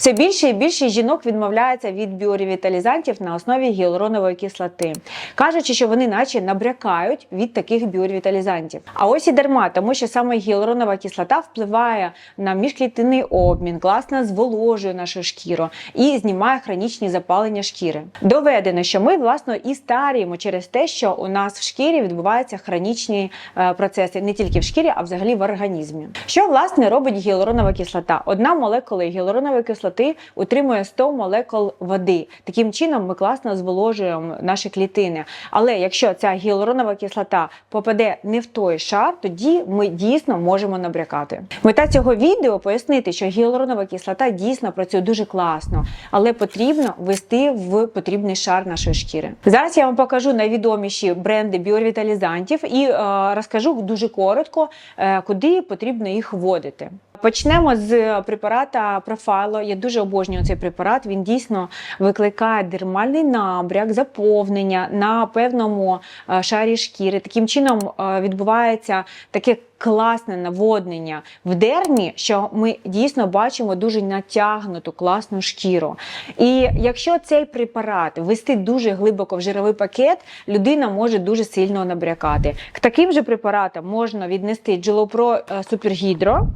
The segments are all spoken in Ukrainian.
Все більше і більше жінок відмовляється від біоревіталізантів на основі гіалуронової кислоти, кажучи, що вони наче набрякають від таких біоревіталізантів. А ось і дарма, тому що саме гіалуронова кислота впливає на міжклітинний обмін, класно зволожує нашу шкіру і знімає хронічні запалення шкіри. Доведено, що ми власно і старіємо через те, що у нас в шкірі відбуваються хронічні е, процеси не тільки в шкірі, а взагалі в організмі. Що власне робить гіалуронова кислота? Одна молекула гіалуронової кислоти утримує 100 молекул води. Таким чином ми класно зволожуємо наші клітини. Але якщо ця гіалуронова кислота попаде не в той шар, тоді ми дійсно можемо набрякати. Мета цього відео пояснити, що гіалуронова кислота дійсно працює дуже класно, але потрібно ввести в потрібний шар нашої шкіри. Зараз я вам покажу найвідоміші бренди біоревіталізантів і е, розкажу дуже коротко, е, куди потрібно їх вводити. Почнемо з препарата Профайло. Я дуже обожнюю цей препарат. Він дійсно викликає дермальний набряк, заповнення на певному е, шарі шкіри. Таким чином е, відбувається таке класне наводнення в дермі, що ми дійсно бачимо дуже натягнуту класну шкіру. І якщо цей препарат ввести дуже глибоко в жировий пакет, людина може дуже сильно набрякати. К таким же препаратам можна віднести Джелопро Супергідро.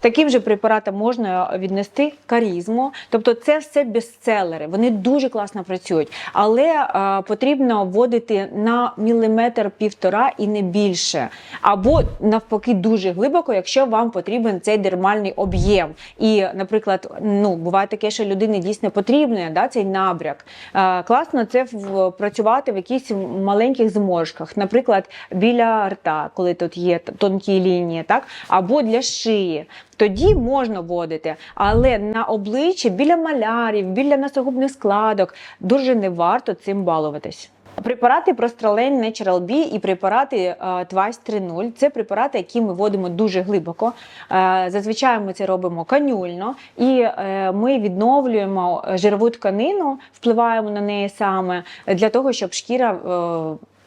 Таким же препаратом можна віднести карізму, тобто це все бестселери. Вони дуже класно працюють, але е, потрібно вводити на міліметр півтора і не більше. Або навпаки, дуже глибоко, якщо вам потрібен цей дермальний об'єм. І, наприклад, ну буває таке, що людині дійсно потрібен да, цей набряк. Е, класно це в, працювати в якихось маленьких зморшках, наприклад, біля рта, коли тут є тонкі лінії, так або для шиї. Тоді можна вводити, але на обличчі біля малярів, біля носогубних складок дуже не варто цим балуватись. Препарати Прострален Natural B і препарати е, Twice 3.0 – це препарати, які ми вводимо дуже глибоко. Е, Зазвичай ми це робимо канюльно, і е, ми відновлюємо жирову тканину, впливаємо на неї саме для того, щоб шкіра.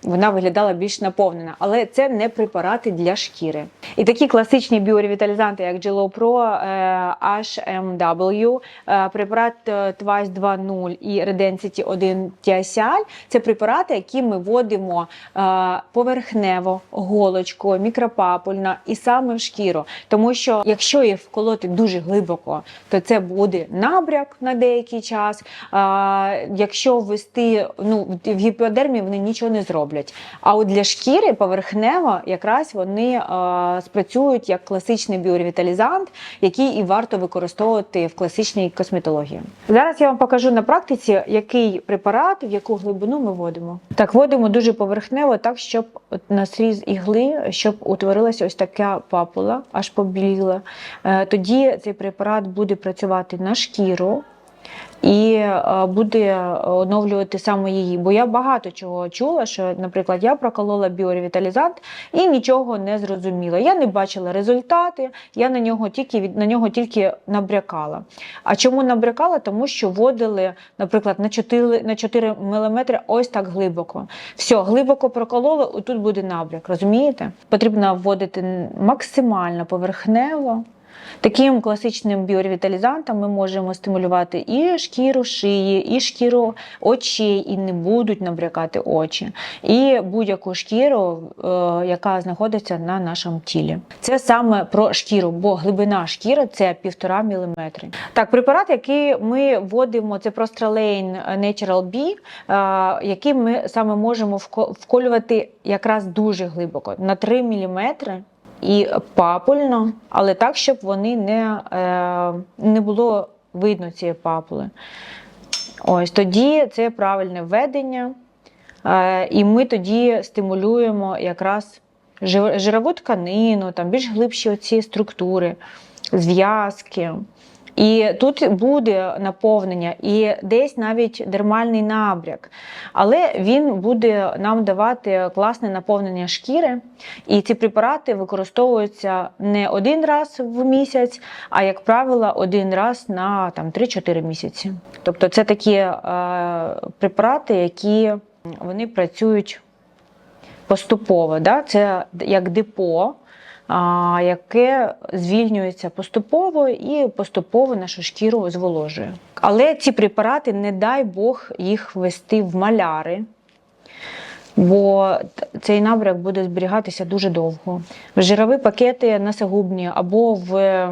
Вона виглядала більш наповнена, але це не препарати для шкіри. І такі класичні біоревіталізанти, як Gelo Pro, е, HMW, е, препарат е, Twice 2.0 і Redensity 1 TSL – це препарати, які ми вводимо поверхнево, голочкою, мікропапульно і саме в шкіру. Тому що якщо їх вколоти дуже глибоко, то це буде набряк на деякий час. Якщо ввести ну, в гіподермі, вони нічого не зроблять. А от для шкіри поверхнево якраз вони е, спрацюють як класичний біоревіталізант, який і варто використовувати в класичній косметології. Зараз я вам покажу на практиці, який препарат, в яку глибину ми вводимо. Так, вводимо дуже поверхнево, так, щоб на сріз ігли, щоб утворилася ось така папула, аж побіліла. Е, Тоді цей препарат буде працювати на шкіру і е, буде оновлювати саме її. Бо я багато чого чула, що, наприклад, я проколола біоревіталізант і нічого не зрозуміла. Я не бачила результати, я на нього тільки на нього тільки набрякала. А чому набрякала? Тому що вводили, наприклад, на 4, на 4 мм ось так глибоко. Все, глибоко прокололи, і тут буде набряк. Розумієте? Потрібно вводити максимально поверхнево. Таким класичним біоревіталізантом ми можемо стимулювати і шкіру шиї, і шкіру очей, і не будуть набрякати очі, і будь-яку шкіру, е, яка знаходиться на нашому тілі. Це саме про шкіру, бо глибина шкіри це 1,5 мм. Так, препарат, який ми вводимо, це Prostralane Natural B, е, який ми саме можемо вко- вколювати якраз дуже глибоко, на 3 мм і папульно, але так, щоб вони не, е, не було видно цієї папули. Ось тоді це правильне введення, е, і ми тоді стимулюємо якраз жирову тканину, там більш глибші оці структури, зв'язки. І тут буде наповнення, і десь навіть дермальний набряк. Але він буде нам давати класне наповнення шкіри. І ці препарати використовуються не один раз в місяць, а, як правило, один раз на там, 3-4 місяці. Тобто це такі е, препарати, які вони працюють поступово. Да? Це як депо. Яке звільнюється поступово і поступово нашу шкіру зволожує. Але ці препарати, не дай Бог, їх ввести в маляри. Бо цей набряк буде зберігатися дуже довго. В жирові пакети насагубні або в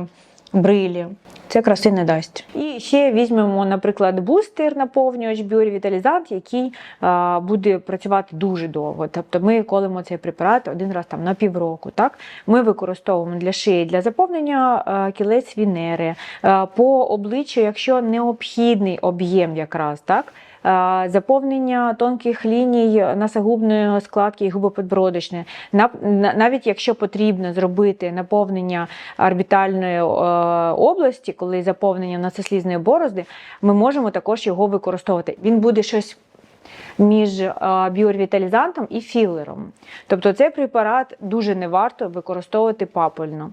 брилі. Це краси не дасть. І ще візьмемо, наприклад, бустер наповнювач біоревіталізант, який а, буде працювати дуже довго. Тобто ми колемо цей препарат один раз там на півроку. Так? Ми використовуємо для шиї для заповнення а, кілець вінери, а, по обличчю, якщо необхідний об'єм якраз. так? Е, заповнення тонких ліній носогубної складки і на- Навіть якщо потрібно зробити наповнення орбітальної е, області, коли заповнення носослізної борозди, ми можемо також його використовувати. Він буде щось. Між е, біоревіталізантом і філером. Тобто цей препарат дуже не варто використовувати папельно.